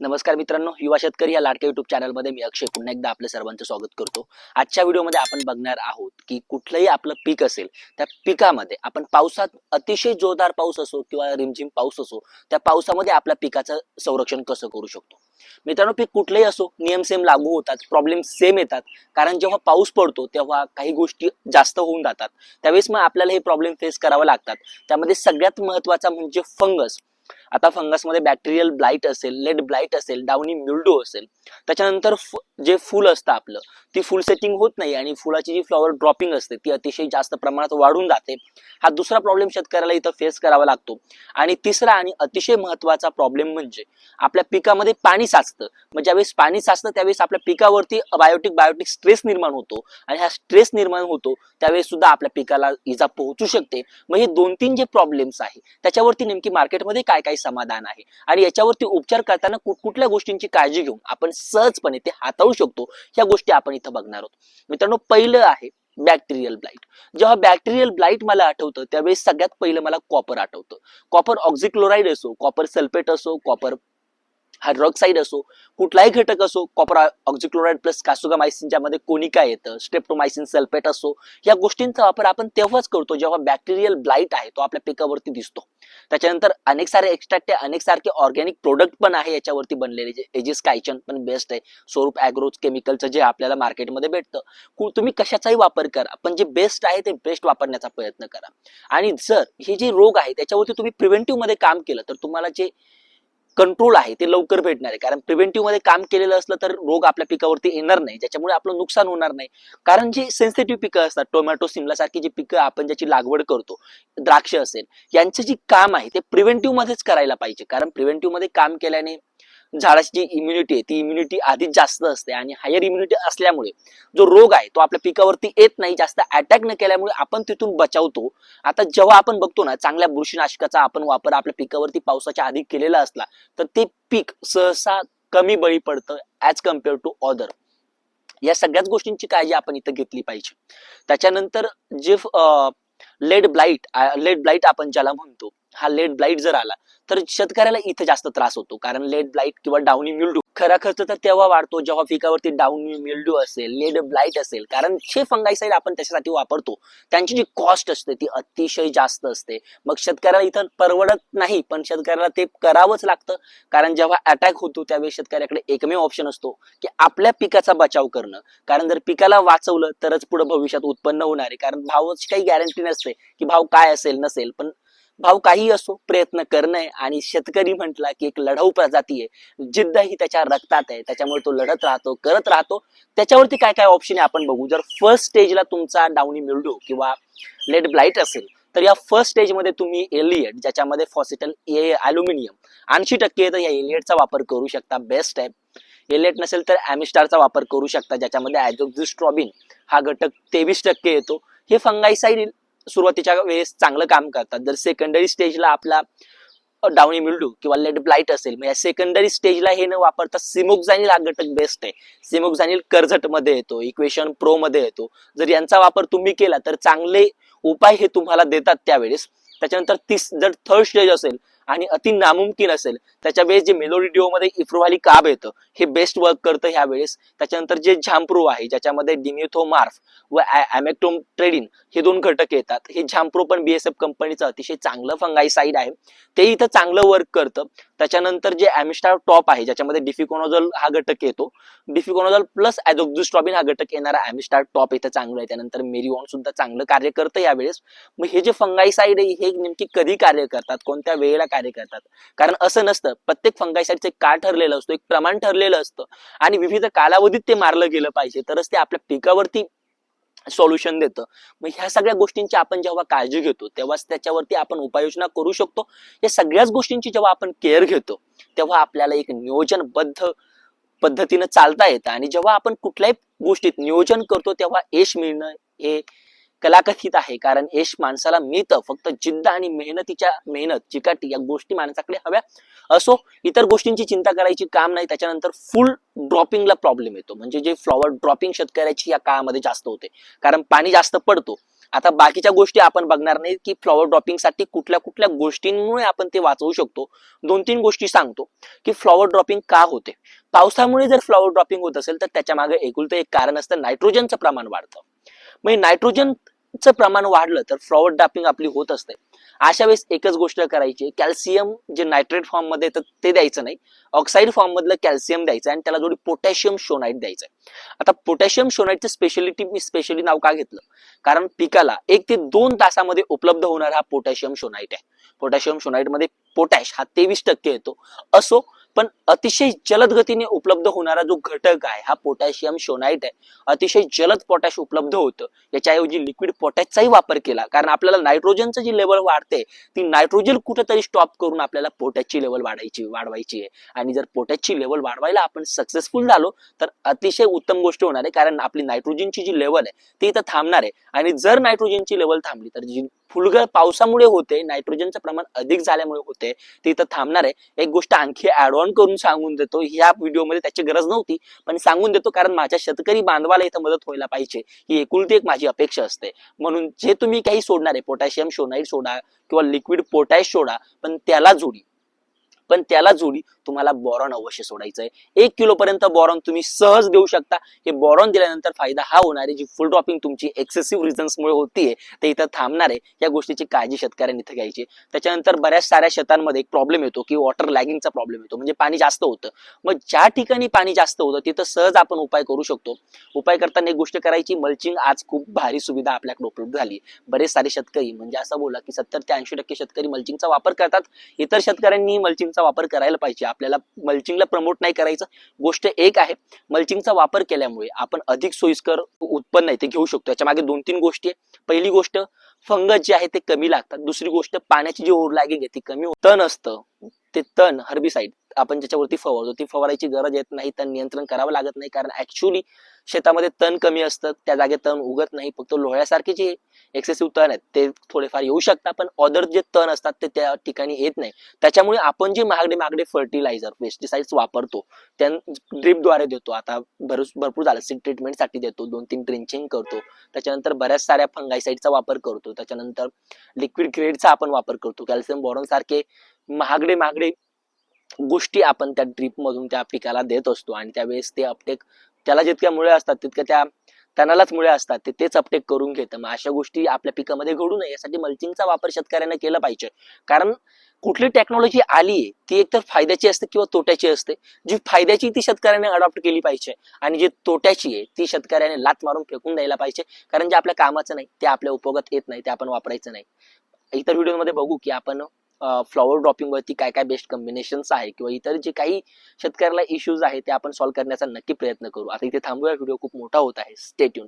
नमस्कार मित्रांनो युवा शेतकरी या लाडक्या युट्यूब चॅनलमध्ये मी अक्षय. पुन्हा एकदा आपलं सर्वांचं स्वागत करतो. आजच्या व्हिडिओमध्ये आपण बघणार आहोत की कुठलंही आपलं पीक असेल त्या पिकामध्ये आपण पावसात अतिशय जोरदार पाऊस असो किंवा रिमझिम पाऊस असो त्या पावसामध्ये आपल्या पिकाचं संरक्षण कसं करू शकतो? मित्रांनो पीक कुठलंही असो नियम सेम लागू होतात प्रॉब्लेम सेम येतात. कारण जेव्हा पाऊस पडतो तेव्हा काही गोष्टी जास्त होऊन जातात. त्यावेळेस मग आपल्याला हे प्रॉब्लेम फेस करावे लागतात. त्यामध्ये सगळ्यात महत्त्वाचा म्हणजे फंगस आता फंगसमध्ये बॅक्टेरियल ब्लाईट असेल लेड ब्लाईट असेल डाउनी म्युल्डो असेल त्याच्यानंतर जे फुल असतं आपलं ती फुल सेटिंग होत नाही आणि फुलाची जी फ्लॉवर ड्रॉपिंग असते ती अतिशय जास्त प्रमाणात वाढून जाते. हा दुसरा प्रॉब्लेम शेतकऱ्याला इथं फेस करावा लागतो. आणि तिसरा आणि अतिशय महत्त्वाचा प्रॉब्लेम म्हणजे आपल्या पिकामध्ये पाणी साचतं. मग ज्यावेळेस पाणी साचतं त्यावेळेस आपल्या पिकावरती बायोटिक बायोटिक स्ट्रेस निर्माण होतो. आणि हा स्ट्रेस निर्माण होतो त्यावेळेस सुद्धा आपल्या पिकाला इजा पोहोचू शकते. मग हे दोन तीन जे प्रॉब्लेम्स आहे त्याच्यावरती नेमकी मार्केटमध्ये काय काय समाधान आहे. आणि याच्यावरती उपचार करताना कुठ कुठल्या गोष्टींची काळजी घेऊन आपण सहजपणे ते हाताळू शकतो ह्या गोष्टी आपण इथं बघणार आहोत. मित्रांनो पहिलं आहे बॅक्टेरियल ब्लाइट जेव्हा बॅक्टेरियल ब्लाइट मला आठवतं त्यावेळेस सगळ्यात पहिलं मला कॉपर आठवतं. कॉपर ऑक्झिक्लोराईड असो कॉपर सल्फेट असो कॉपर हायड्रॉक्साईड असो कुठलाही घटक असो कॉपर ऑक्झिक्लोराईड प्लस कासुगामायसिनमध्ये कोनिका येतं स्टेप्टोमायसिन सल्फेट असो या गोष्टींचा वापर आपण तेव्हाच करतो जेव्हा बॅक्टेरियल ब्लाइट आहे तो आपल्या पिकावरती दिसतो. त्याच्यानंतर अनेक सारे एक्स्ट्रॅक्ट अनेक सारखे ऑर्गॅनिक प्रोडक्ट पण आहे याच्यावरती बनलेले जे एजिस कायचन पण बेस्ट आहे. स्वरूप अॅग्रोज केमिकलचं जे आपल्याला मार्केटमध्ये भेटतं. तुम्ही कशाचाही वापर करा पण जे बेस्ट आहे ते बेस्ट वापरण्याचा प्रयत्न करा. आणि जर हे जे रोग आहे त्याच्यावरती तुम्ही प्रिव्हेंटिव्हमध्ये काम केलं तर तुम्हाला जे कंट्रोल आहे ते लवकर भेटणार आहे. कारण प्रिव्हेंटिव्हमध्ये काम केलेलं असलं तर रोग आपल्या पिकावरती येणार नाही. ज्याच्यामुळे आपलं नुकसान होणार नाही. कारण जी सेन्सिटिव्ह पिकं असतात टोमॅटो सिमला सारखी जी पिकं आपण ज्याची लागवड करतो द्राक्ष असेल यांचं जे काम आहे ते प्रिव्हेंटिव्ह मध्येच करायला पाहिजे. कारण प्रिव्हेंटिव्हमध्ये काम केल्याने झाडाची जी इम्युनिटी आहे ती इम्युनिटी आधीच जास्त असते आणि हायर इम्युनिटी असल्यामुळे जो रोग आहे तो आपल्या पिकावरती येत नाही जास्त अटॅक न केल्यामुळे आपण तिथून बचावतो. आता जेव्हा आपण बघतो ना चांगल्या बुरशीनाशकाचा आपण वापर आपल्या पिकावरती पावसाच्या आधी केलेला असला तर ते पीक सहसा कमी बळी पडतं ॲज कंपेअर टू ऑदर या सगळ्याच गोष्टींची काळजी आपण इथं घेतली पाहिजे. त्याच्यानंतर जे लेड ब्लाइट लेड ब्लाईट आपण ज्याला म्हणतो हा लेड ब्लाइट जर आला तर शेतकऱ्याला इथे जास्त त्रास होतो. कारण लेड ब्लाइट किंवा डाऊनी मिल्डू खरा खर्च तर तेव्हा वाढतो जेव्हा पिकावरती डाऊनी मिल्डू असेल लेड ब्लाईट असेल. कारण जे फंगाईसाईड आपण त्याच्यासाठी वापरतो त्यांची जी कॉस्ट असते ती अतिशय जास्त असते. मग शेतकऱ्याला इथं परवडत नाही पण शेतकऱ्याला ते करावंच लागतं. कारण जेव्हा अटॅक होतो त्यावेळी शेतकऱ्याकडे एकमेव ऑप्शन असतो की आपल्या पिकाचा बचाव करणं. कारण जर पिकाला वाचवलं तरच पुढे भविष्यात उत्पन्न होणार आहे. कारण भावाची काही गॅरंटी नसते की भाव काय असेल नसेल. पण भाव काही असो प्रयत्न करणं आहे. आणि शेतकरी म्हटला की एक लढाऊ प्रजाती आहे. जिद्द ही त्याच्या रक्तात आहे. त्याच्यामुळे तो लढत राहतो करत राहतो. त्याच्यावरती काय काय ऑप्शन आहे आपण बघू. जर फर्स्ट स्टेजला तुमचा डाऊनी मिल्डो किंवा लेड ब्लाइट असेल तर या फर्स्ट स्टेजमध्ये तुम्ही एलियट ज्याच्यामध्ये फॉसिटल अल्युमिनियम ऐंशी टक्के तर या एलियटचा वापर करू शकता. बेस्ट आहे. एलियट नसेल तर ॲमिस्टारचा वापर करू शकता ज्याच्यामध्ये ॲझोक्झिस्ट्रॉबिन हा घटक तेवीस टक्के येतो. हे फंगाईसाईड सुरुवातीच्या वेळेस चांगलं काम करतात. जर सेकंडरी स्टेजला आपला डाउनी मिल्डू किंवा लेड ब्लाईट असेल म्हणजे या सेकंडरी स्टेजला हे न वापरता सिमोक्झानिल हा घटक बेस्ट आहे. सिमोक्झानिल कर्झटमध्ये येतो इक्वेशन प्रो मध्ये येतो. जर यांचा वापर तुम्ही केला तर चांगले उपाय हे तुम्हाला देतात त्यावेळेस. त्याच्यानंतर तीस जर थर्ड स्टेज असेल आणि अति नामुमकीन असेल. त्याच्या वेळेस जे मेलोडिडिओ मध्ये इफ्रोवाली काब येतं हे बेस्ट वर्क करतं ह्या वेळेस त्याच्यानंतर जे झांप्रो आहे ज्याच्यामध्ये डिमिथोमार्फ व ॲमेक्टोम ट्रेडिन हे दोन घटक येतात. हे झांप्रो पण बीएसएफ कंपनीचं अतिशय चांगलं फंगाईसाईड आहे. ते इथं चांगलं वर्क करतं. त्याच्यानंतर जे ॲमिस्टार टॉप आहे ज्याच्यामध्ये डिफिकोनोझल हा घटक येतो. डिफिकोनोझल प्लस ॲझोक्झिस्ट्रॉबिन हा घटक येणारा ॲमिस्टार टॉप इथं चांगलं आहे. त्यानंतर मेरिओन सुद्धा चांगलं कार्य करतं यावेळेस मग हे जे फंगाईसाईड आहे हे नेमकी कधी कार्य करतात? कोणत्या वेळेला कार्य करतात. कारण असं नसतं. प्रत्येक फंगाईसाईडचं एक काळ ठरलेलं असतो एक प्रमाण ठरलेलं असतं. आणि विविध कालावधीत ते मारलं गेलं पाहिजे. तरच ते आपल्या पिकावरती सोल्युशन देतं. मग ह्या सगळ्या गोष्टींची आपण जेव्हा काळजी घेतो तेव्हाच त्याच्यावरती आपण उपाययोजना करू शकतो. या सगळ्याच गोष्टींची जेव्हा आपण केअर घेतो तेव्हा आपल्याला एक नियोजनबद्ध पद्धतीनं चालता येतं. आणि जेव्हा आपण कुठल्याही गोष्टीत नियोजन करतो तेव्हा यश मिळणं हे कलाकथित आहे. कारण यश माणसाला मिळतं. फक्त जिद्द आणि मेहनतीच्या मेहनत चिकाटी या गोष्टी माणसाकडे हव्या असो इतर गोष्टींची चिंता करायची काम नाही. त्याच्यानंतर फुल ड्रॉपिंगला प्रॉब्लेम येतो. म्हणजे जे फ्लॉवर ड्रॉपिंग शेतकऱ्याची या काळामध्ये जास्त होते. कारण पाणी जास्त पडतो. आता बाकीच्या गोष्टी आपण बघणार नाही की फ्लॉवर ड्रॉपिंगसाठी कुठल्या कुठल्या गोष्टींमुळे आपण ते वाचवू शकतो. दोन तीन गोष्टी सांगतो की फ्लॉवर ड्रॉपिंग का होते? पावसामुळे जर फ्लॉवर ड्रॉपिंग होत असेल तर त्याच्यामागे एकुलतं एक कारण असतं नायट्रोजनचं प्रमाण वाढतं. म्हणजे चं प्रमाण वाढलं तर फ्लॉवर ड्रॉपिंग आपली होत असते. अशा वेळेस एकच गोष्ट करायची कॅल्शियम जे नायट्रेट फॉर्ममध्ये येतं ते द्यायचं नाही. ऑक्साईड फॉर्म मधलं कॅल्शियम द्यायचं आणि त्याला जोडी पोटॅशियम शोनाईट द्यायचं आता पोटॅशियम शोनाईटचं स्पेशलिटी मी स्पेशली नाव का घेतलं? कारण पिकाला एक ते दोन तासामध्ये उपलब्ध होणारा हा पोटॅशियम शोनाईट आहे. पोटॅशियम शोनाईटमध्ये पोटॅश हा तेवीस टक्के येतो. असो पण अतिशय जलद गतीने उपलब्ध होणारा जो घटक आहे हा पोटॅशियम शोनाईट आहे. अतिशय जलद पोटॅश उपलब्ध होतं. याच्याऐवजी लिक्विड पोटॅशचाही वापर केला. कारण आपल्याला नायट्रोजनचं जी लेवल वाढते ती नायट्रोजन कुठेतरी स्टॉप करून आपल्याला पोटॅशची लेवल वाढायची वाढवायची आहे. आणि जर पोटॅशची लेवल वाढवायला आपण सक्सेसफुल झालो तर अतिशय उत्तम गोष्ट होणार आहे. कारण आपली नायट्रोजनची जी लेवल आहे ती इथं थांबणार आहे. आणि जर नायट्रोजनची लेवल थांबली तर जी फुलगळ पावसामुळे होते नायट्रोजनचं प्रमाण अधिक झाल्यामुळे होते. ती इथं थांबणार आहे. एक गोष्ट आणखी ऍड ऑन करून सांगून देतो. ह्या व्हिडिओमध्ये त्याची गरज नव्हती पण सांगून देतो कारण माझ्या शेतकरी बांधवाला इथं मदत व्हायला पाहिजे. ही एकुलती एक माझी अपेक्षा असते. म्हणून जे तुम्ही काही सोडणार आहे पोटॅशियम शोनाईट सोडा किंवा लिक्विड पोटॅश सोडा पण त्याला जोडी. पण त्याला जोडी तुम्हाला बॉरॉन अवश्य सोडायचं आहे एक किलो पर्यंत बॉरॉन तुम्ही सहज देऊ शकता. हे बॉरॉन दिल्यानंतर फायदा हा होणार आहे जी फुल ड्रॉपिंग तुमची एक्सेसिव्ह रिझन्समुळे होतीये ते इथं थांबणार आहे. या गोष्टीची काळजी शेतकऱ्यांनी इथं घ्यायची त्याच्यानंतर बऱ्याच साऱ्या शेतांमध्ये एक प्रॉब्लेम येतो की वॉटर लॅगिंगचा प्रॉब्लेम येतो. म्हणजे पाणी जास्त होतं. मग ज्या ठिकाणी पाणी जास्त होतं तिथं सहज आपण उपाय करू शकतो. उपाय करताना एक गोष्ट करायची मल्चिंग आज खूप भारी सुविधा आपल्याकडे उपलब्ध झाली बरेच सारे शेतकरी म्हणजे असं बोला की सत्तर ते ऐंशी टक्के शेतकरी मल्चिंगचा वापर करतात. इतर शेतकऱ्यांनी मल्चिंगचा वापर करायला पाहिजे. आपल्याला मल्चिंगला प्रमोट नाही करायचं. गोष्ट एक आहे मल्चिंगचा वापर केल्यामुळे आपण अधिक सोयीस्कर उत्पन्न इथे ते घेऊ शकतो. याच्या मागे दोन तीन गोष्टी आहे. पहिली गोष्ट फंगस जे आहे ते कमी लागतात. दुसरी गोष्ट पाण्याची जी ओव्हरलॅगिंग लागेल ती कमी तण असतं. ते तण हर्बिसाईड आपण ज्याच्यावरती फवारतो ती फवारायची गरज येत नाही तण नियंत्रण करावं लागत नाही कारण ऍक्च्युली शेतामध्ये तण कमी असतं त्या जागेत तण उगत नाही फक्त लोह्यासारखे जे एक्सेसिव्ह तण आहेत ते थोडेफार येऊ शकतात पण ऑदर जे तण असतात ते त्या ठिकाणी येत नाही. त्याच्यामुळे आपण जे महागडे महागडे फर्टिलायझर पेस्टिसाइड्स वापरतो त्या ड्रिपद्वारे देतो. आता भरपूर भरपूर झालं सीड ट्रीटमेंटसाठी देतो दोन तीन ड्रिंचिंग करतो त्याच्यानंतर बऱ्याच साऱ्या फंगाईसाईडचा वापर करतो त्याच्यानंतर लिक्विड ग्रेडचा आपण वापर करतो कॅल्शियम बॉरॉन सारखे महागडे महागडे गोष्टी आपण त्या ड्रीप मधून त्या पिकाला देत असतो आणि त्यावेळेस ते अपटेक त्याला जितक्या मुळे असतात तितक्या त्या तणालाच मुळे असतात. ते तेच अपटेक करून घेतं. मग अशा गोष्टी आपल्या पिकामध्ये घडू नये. यासाठी मल्चिंगचा वापर शेतकऱ्यांना केला पाहिजे. कारण कुठली टेक्नॉलॉजी आली आहे ती एकतर फायद्याची असते किंवा तोट्याची असते. जी फायद्याची ती शेतकऱ्याने अडॉप्ट केली पाहिजे. आणि जी तोट्याची आहे ती शेतकऱ्याने लात मारून फेकून द्यायला पाहिजे. कारण जे आपल्या कामाचं नाही ते आपल्या उपयोगात येत नाही ते आपण वापरायचं नाही. इतर व्हिडिओमध्ये बघू की आपण फ्लॉवर ड्रॉपिंग वरती काय काय बेस्ट कॉम्बिनेशन्स आहे किंवा इतर जे काही शेतकऱ्याला इश्यूज आहे ते आपण सॉल्व्ह करण्याचा नक्की प्रयत्न करू. आता इथे थांबूया. व्हिडिओ खूप मोठा होत आहे. स्टेट्यून